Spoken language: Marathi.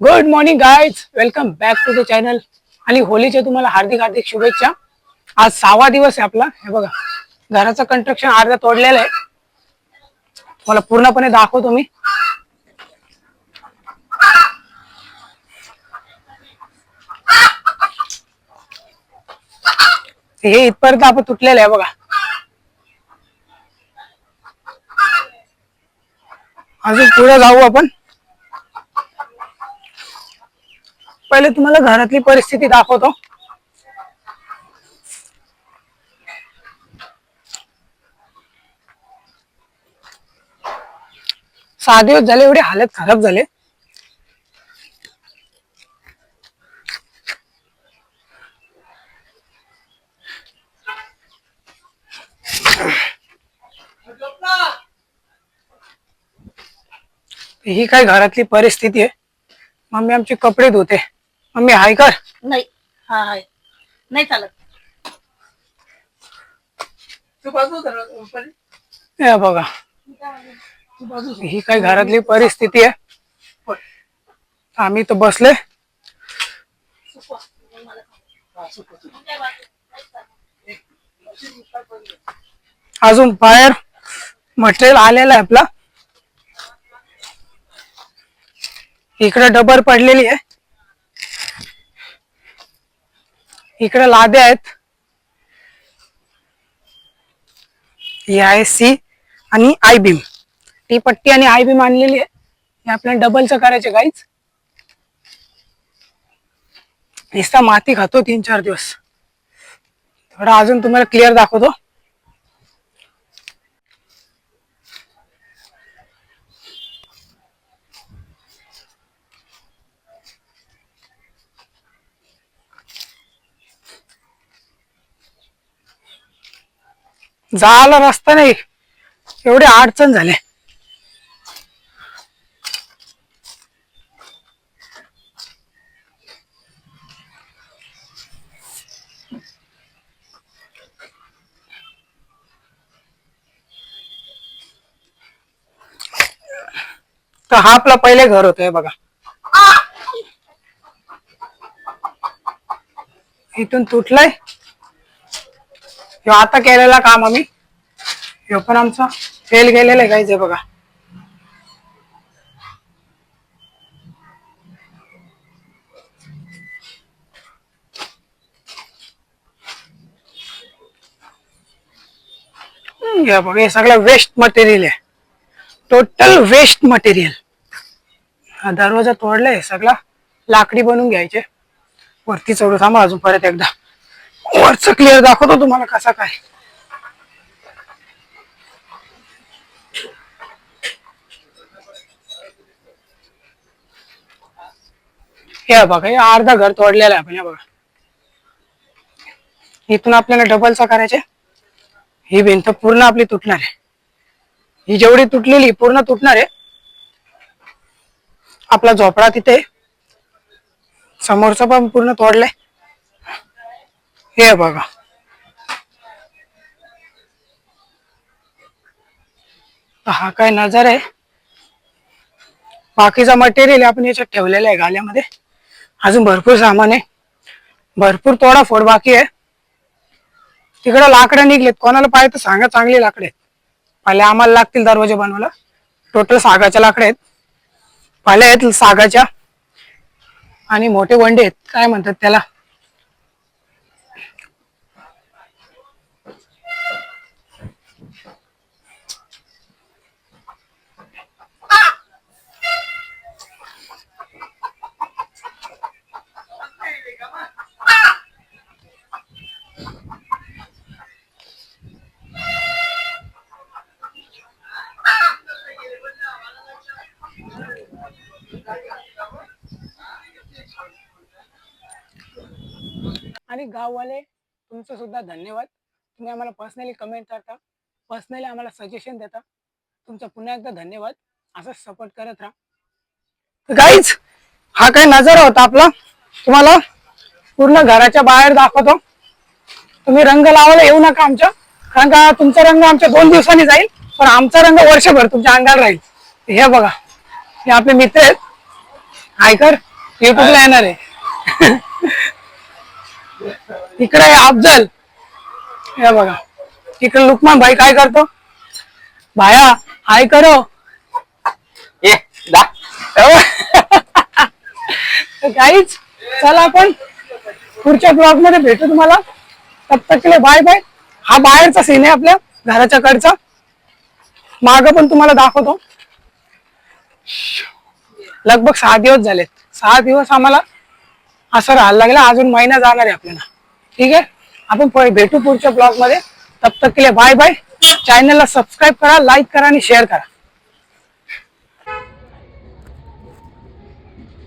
Good morning guys welcome back to the channel आणि होलीच्या तुम्हाला हार्दिक हार्दिक शुभेच्छा. आज सहावा दिवस आहे आपला. हे बघा घराचं कंस्ट्रक्शन अर्धा तोडलेलं आहे. तुम्हाला पूर्णपणे दाखवतो मी. हे इथपर्यंत आपण तुटलेलं आहे बघा. अजून पुढे जाऊ आपण. पहिले तुम्हाला घरातली परिस्थिती दाखवतो. सहा दिवस झाले एवढे हालत खराब झाले. ही काय घरातली परिस्थिती आहे. मम्मी आमचे कपडे धुते. मम्मी हाय कर. नाही. हा हाय. नाही चालत. हे बघा. ही काय घरातली परिस्थिती आहे? आम्ही तर बसले. अजून बाहेर मटेरियल आलेलं आहे आपला. इकडे डबर पडलेली आहे. इकडे लादे आहेत. ही आहे सी आणि आय बीम. टी पट्टी आणि आय बीम आणलेली आहे. हे आपल्याला डबलचं करायचे गाईच नुसता माती खातो तीन चार दिवस. थोडा अजून तुम्हाला क्लिअर दाखवतो. जायला रस्ता नाही. एवढे अडचण झाले. तर हा आपला पहिले घर होतं बघा. इथून तुटलाय. किंवा आता केलेला काम आम्ही. हे पण आमचा. फेल गेलेला आहे काहीच बघा. घ्या बघा हे सगळं वेस्ट मटेरियल आहे. टोटल वेस्ट मटेरियल हा दरवाजा तोडलाय सगळा. लाकडी बनवून घ्यायचे. वरती चढू थांबा अजून परत एकदा. वरचं क्लिअर दाखवतो तुम्हाला कसा काय. हे बघा हे अर्धा घर तोडलेलं आहे आपण हे बघा. इथून आपल्याला डबलचा करायचे. ही भिंत पूर्ण आपली तुटणार आहे. ही जेवढी तुटलेली पूर्ण तुटणार आहे. आपला झोपडा तिथे समोरचा पण पूर्ण तोडलाय. हे बघा. हा काय नजर आहे. बाकीचा मटेरियल आपण याच्यात ठेवलेला आहे गाल्यामध्ये. अजून भरपूर सामान आहे. भरपूर तोडा फोड बाकी आहे. तिकडे लाकडं निघलेत. कोणाला पाहिजे तर सांगा चांगली लाकडे आहेत. पहिले आम्हाला लागतील दरवाजे बनवायला. टोटल सागाच्या लाकडे आहेत. पहिले आहेत सागाच्या. आणि मोठे वंडे आहेत. काय म्हणतात त्याला? आणि गाववाले तुमचं सुद्धा धन्यवाद. तुम्ही आम्हाला पर्सनली कमेंट करता पर्सनली आम्हाला सजेशन देता. तुमचा पुन्हा एकदा धन्यवाद. असं सपोर्ट करत राहा. गाईज हा काय नजारा होता आपला? तुम्हाला पूर्ण घराच्या बाहेर दाखवतो. तुम्ही रंग लावायला येऊ नका आमच्या. कारण का तुमचा रंग आमच्या दोन दिवसांनी जाईल पण आमचा रंग वर्षभर तुमच्या अंगावर राहील. हे बघा. हे आपले मित्र आहेत. आयकर युट्यूबला येणार आहे. इकडे अफजल. हे बघा. इकडे लुकमान भाई काय करतो? भाया हाय करो. ये दा काहीच चला आपण पुढच्या ब्लॉगमध्ये भेटू तुम्हाला. तब तक बाय बाय हा बाहेरचा सीन आहे आपल्या घराच्या कडचा. माग पण तुम्हाला दाखवतो. लगभग सहा दिवस झालेत. सहा दिवस आम्हाला असं राहायला लागला. अजून महिना जाणार आहे आपल्याला. ठीक आहे? आपण भेटू पुढच्या ब्लॉगमध्ये. तब तक के लिए बाय बाय चॅनलला सबस्क्राईब करा लाईक करा आणि शेअर करा.